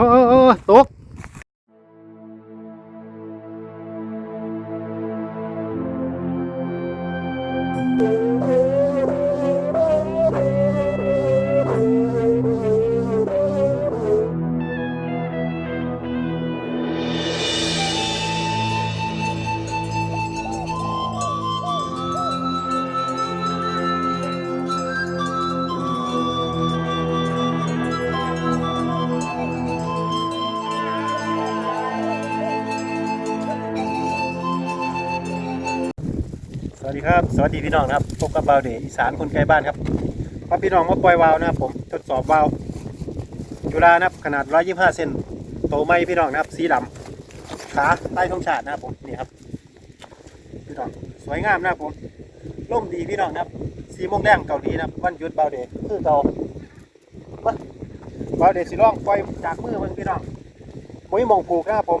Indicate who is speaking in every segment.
Speaker 1: อ้โอ้โอ้ตก ดีครับ สวัสดีพี่น้องนะครับ พบกับบาวเดย์อีสานคนไกลบ้านครับพาพี่น้องมาปล่อยวาวนะครับผม ทดสอบวาวจุฬานะครับ ขนาด 125 เซนโตไม่พี่น้องนะครับ สีดำขาใต้ท้องฉาดนะครับผม นี่ครับ พี่น้อง สวยงามนะครับผมร่มดีพี่น้องนะครับสีโมงแดงเกาหลีนะครับวันหยุดบาวเดย์คือเกาบาวเดย์สิลองปล่อยจากมือมันพี่น้องมุ้ยมองผูกนะครับผม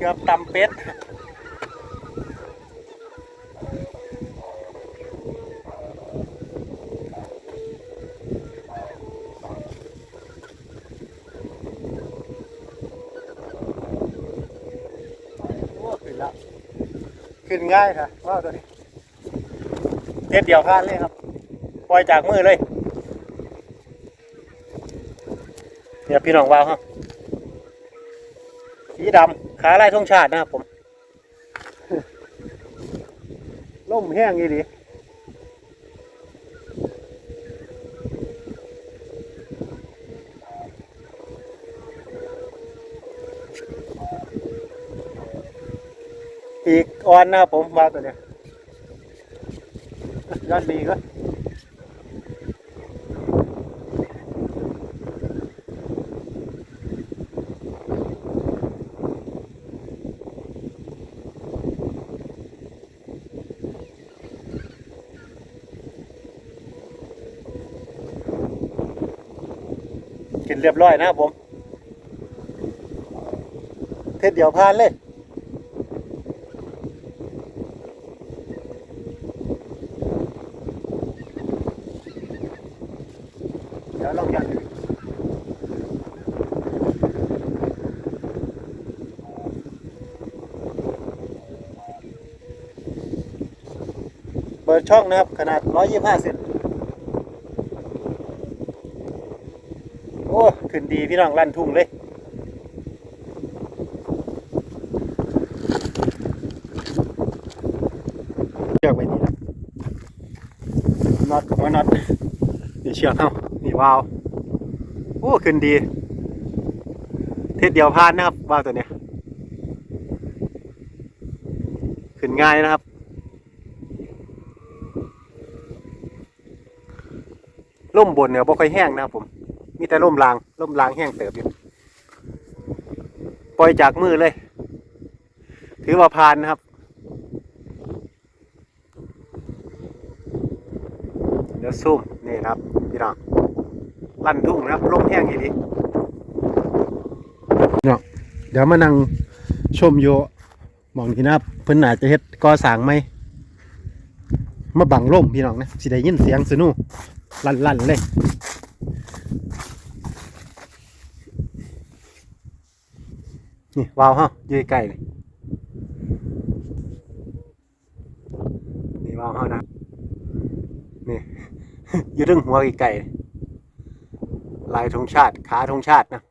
Speaker 1: กือบตำเป็ดโอ้ขึ้นแล้วขึ้นง่ายค่ะว้าวตัวนี้เด็ดเดียวพลาดเลยครับ ปล่อยจากมือเลยเดี๋ยวพี่น้องว้าวฮะสีดำ ขาลายทงชาตินะครับผมล่มแห้งอีดีอีกออนนะครับผมมาตัวเนี้ยยอดดีก็ กินเรียบร้อยนะครับผม เทศเดียวพานเลยเดี๋ยวลองยันเปิดช่องนะครับ ขนาด 125เซน โอ้ขึ้นดีพี่น้องลั่นทุ่งเลยเชือกไว้นี่นะน็อตว่าน็อตนี่เชือกเข้านี่วาล์วโอ้ขึ้นดี เทศเดียวพานนะครับวาล์วตัวเนี้ยขึ้นง่ายนะครับล่มบนเนี่ยบ่ค่อยแห้งนะครับผม มีแต่ล่มลางล่มลางแห้งเติบอยู่ปล่อยจากมือเลย ถือว่าพานนะครับ เดี๋ยวซูมนี่ครับพี่น้องลั่นทุ่งนะครับลมแห้งอีกทีเนาะเดี๋ยวมานั่งชมโยมองที่นะครับเพิ่นอาจจะเฮ็ดก่อสร้างไหมมาบังลมพี่น้องนะสิได้ยินเสียงสนุลั่นลั่นๆเลย นี่วาวฮะอยืยใกล้เลยนี่วาวฮะนะนี่อยู่ถึงหัวไก่ลายธงชาติขาธงชาตินะ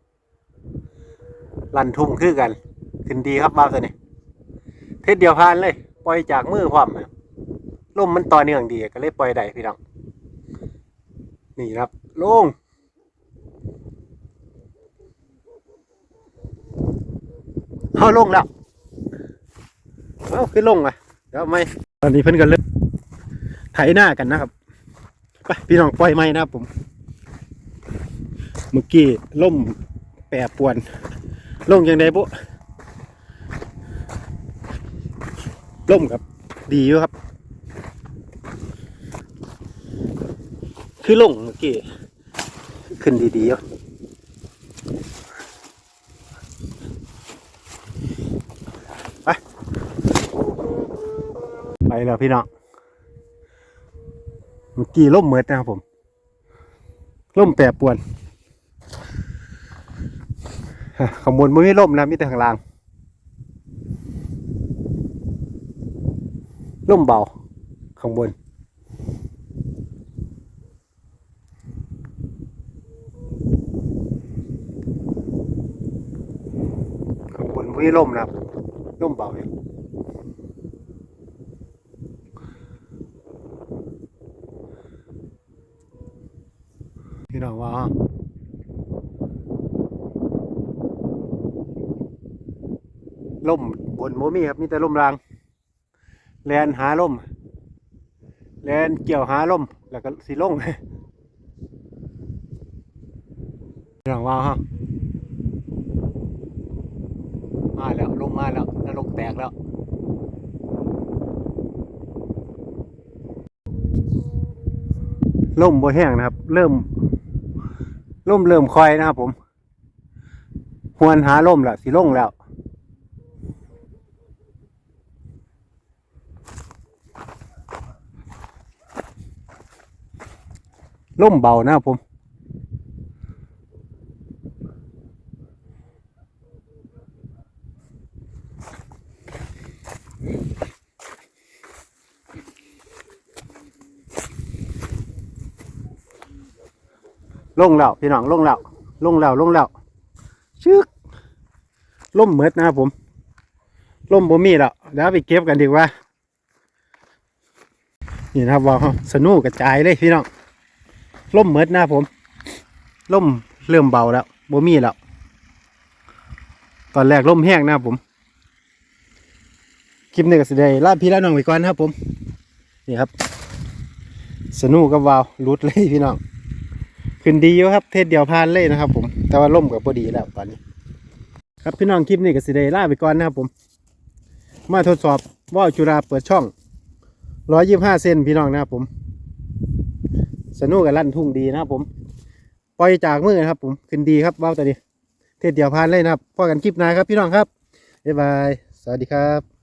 Speaker 1: ลันทุ่งคือกัน ขึ้นดีครับบ้าวตัวนี้เทศเดียวพานเลย ปล่อยจากมือพร้อมนะลมมันต่อเนื่องดีก็เลยปล่อยได้พี่น้องนี่ครับลง เอาลงแล้วเอาขึ้นลงอะเดี๋ยวไม่ตอนนี้เพิ่นกันเริ่มไถหน้ากันนะครับไปพี่น้องปล่อยไม้นะครับผมเมื่อกี้ล่มแปรปวนลงยังไงบุล่มครับ ดีอยู่ครับ คือลงเมื่อกี้ขึ้นดีๆอยู่ไป ไป แล้วพี่น้องเมื่อกี้ล่มเหมือดนะครับผมล่มแปรปวนข้างบนไม่มีล่มนะมีแต่ข้างล่างล่มเบาข้างบนข้างบนไม่มีล่มนะล่มเบาอยู่พี่น้องว่า ล่มบนโมมีครับมีแต่ล่มราง แลนหาล่ม แลนเกี่ยวหาล่ม แล้วก็สีล่งอย่างว่าฮะมาแล้วลงมาแล้วนรกแตกแล้วล่มบ่แห้งนะครับ เริ่มล่มเริ่มคอยนะครับผมหวนหาล่มแล้วสีล่งแล้ว ล่มเบานะผม ลงแล้วพี่น้องลงแล้วลงแล้วลงแล้วชึกล่มเมิดนะครับผมล่มบ่มีแล้วเดี๋ยวไปเก็บกันดีกว่า นี่นะครับว่าสนุกกระจายเลยพี่น้อง ล่มเมิดนะครับผมล่มเริ่มเบาแล้วบ่มีแล้ว ตอนแรกล่มแห้งนะครับผม คลิปนี้ก็สิได้ลาพี่ลาน้องไปก่อนนะครับผม นี่ครับ สนุกกับวาวรุดเลยพี่น้อง ขึ้นดีอยู่ครับ เทศเดียวพานเลยนะครับ ผม แต่ว่าล่มกับพอดีแล้วตอนนี้ ครับพี่น้องคลิปนี้ก็สิได้ลาไปก่อนนะครับผม มาทดสอบว่าวจุฬาเปิดช่องร้อยยี่ห้าเซนพี่น้องนะครับผม สนุกกับลั่นทุ่งดีนะครับผม ปล่อยจากมือนะครับ ผมขึ้นดีครับว่าวตัวนี้เทศเดียวพานเลยนะครับพอกันคลิปหน้าครับพี่น้องครับบ๊ายบาย สวัสดีครับ